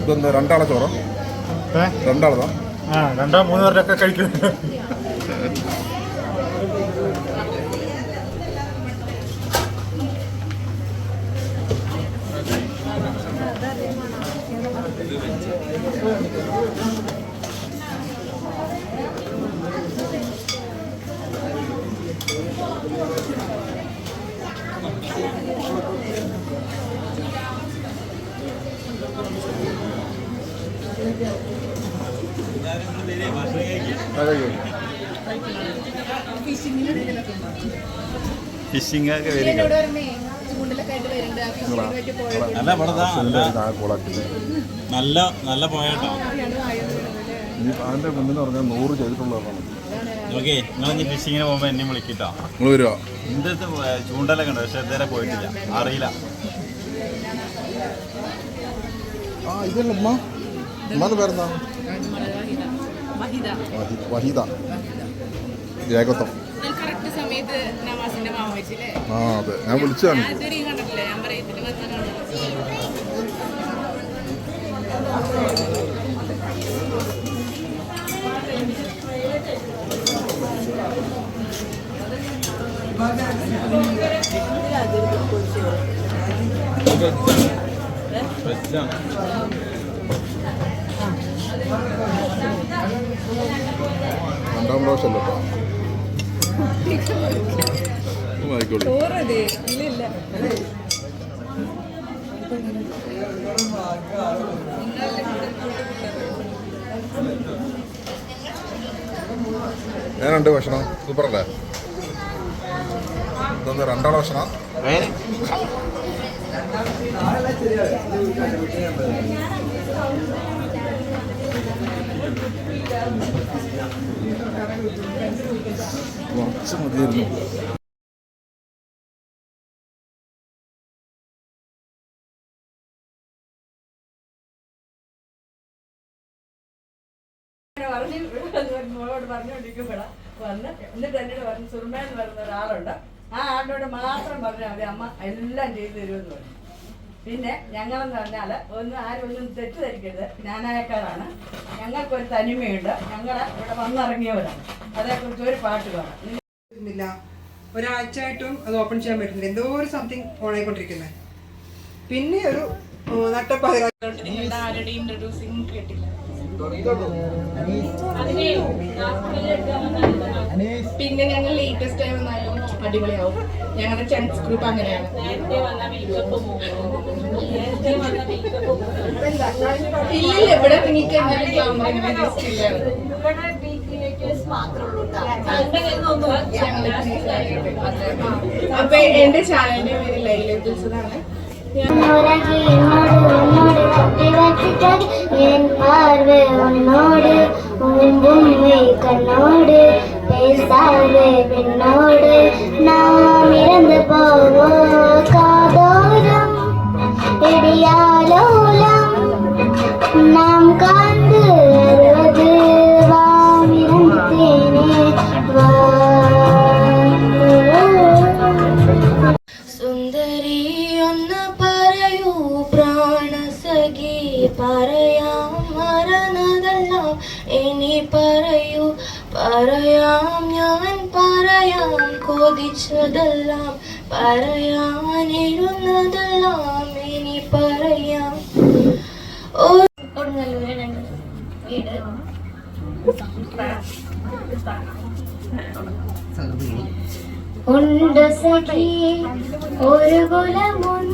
ഇതെന്താ രണ്ടാളെ ചോറോ? രണ്ടാളതാ? ആ രണ്ടോ മൂന്നോ പേരൊക്കെ കഴിക്കും. ഫിഷിംഗ് നല്ല പടതാ നല്ല നല്ല നല്ല പോയാട്ടോ. ഇനി അതിന്റെ മുന്നിൽ പറഞ്ഞാൽ നൂറ് ചെയ്തിട്ടുള്ളതാണ്. ഓക്കെ നിങ്ങൾ ഇനി ഫിഷിങ്ങിന് പോകുമ്പോൾ എന്നെ വിളിക്കിട്ടോ. നിങ്ങൾ വരുമോ എന്റെ അടുത്ത് പോയ- ചൂണ്ടലൊക്കെ ഉണ്ട് പക്ഷെ ഇതുവരെ പോയിട്ടില്ല. അറിയില്ല. ആ ഇതല്ല ഉമ്മ? ഉമ്മാന്റെ പേരെന്താ? വഹി- വഹീദ ആ അതെ. ഞാൻ വിളിച്ചതാണ് ഞാൻ ഇതുവരെ കണ്ടിട്ടില്ല ഞാൻ പറയത്തിട്ട് വന്നതാണ് രണ്ടാം പ്രാവശ്യം അല്ലേ ആയിക്കോട്ടെ ചോറത് ഇല്ല ഇല്ല ഞാനുണ്ട് ഭക്ഷണം. സൂപ്പറല്ലേ ഇതൊന്ന് രണ്ടാളെ ഭക്ഷണം? കുറച്ച് മതിയായിരുന്നു. പറഞ്ഞ് മോളോട് പറഞ്ഞുകൊണ്ടിരിക്കുമ്പോഴാണ് വന്ന് എന്നിട്ട് എന്നോട് പറഞ്ഞു സുർമ എന്ന് പറയുന്ന ഒരാളുണ്ട്. ആ ആളിനോട് മാത്രം പറഞ്ഞാൽ മതി അമ്മ എല്ലാം ചെയ്തു തരുമെന്ന് പറഞ്ഞു. പിന്നെ ഞങ്ങളെന്ന് പറഞ്ഞാൽ ഒന്ന് ആരും ഒന്നും തെറ്റിദ്ധരിക്കരുത്. ജ്ഞാനായക്കാരാണ്. ഞങ്ങൾക്കൊരു തനിമയുണ്ട്. ഞങ്ങൾ ഇവിടെ വന്നിറങ്ങിയവരാണ്. അതേക്കുറിച്ച് ഒരു പാട്ട് കാണാം ഒരാഴ്ചയായിട്ടും അത് ഓപ്പൺ ചെയ്യാൻ പറ്റുന്നില്ല. എന്തോ ഒരു സംതിങ് ഓണായിക്കൊണ്ടിരിക്കുന്നത് പിന്നെ ഒരു നട്ടപ്പാതി നിങ്ങളുടെ ആരുടെയും ഇൻട്രൊഡ്യൂസിങ് കേട്ടില്ല. പിന്നെ ഞങ്ങൾ ലേറ്റസ്റ്റ് ആയി വന്നാലും അടിപൊളിയാവും. ഞങ്ങളുടെ ചെൻസ് ഗ്രൂപ്പ് അങ്ങനെയാണ്. ഇല്ല അപ്പൊ എന്റെ ചാനലിന്റെ പേര് ലൈലേബിൾസ് എന്നാണ് പറയാം മറന്നതെല്ലാം ഇനി പറയൂ പറയാം ഞാൻ പറയാം കൊതിച്ചതെല്ലാം പറയാനിരുന്നതെല്ലാം ഇനി പറയാം. വീട്. ഉണ്ട് സഖി ഒരു കുലമുന്തിരി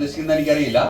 ഉദ്ദേശിക്കുന്നത് എനിക്കറിയില്ല.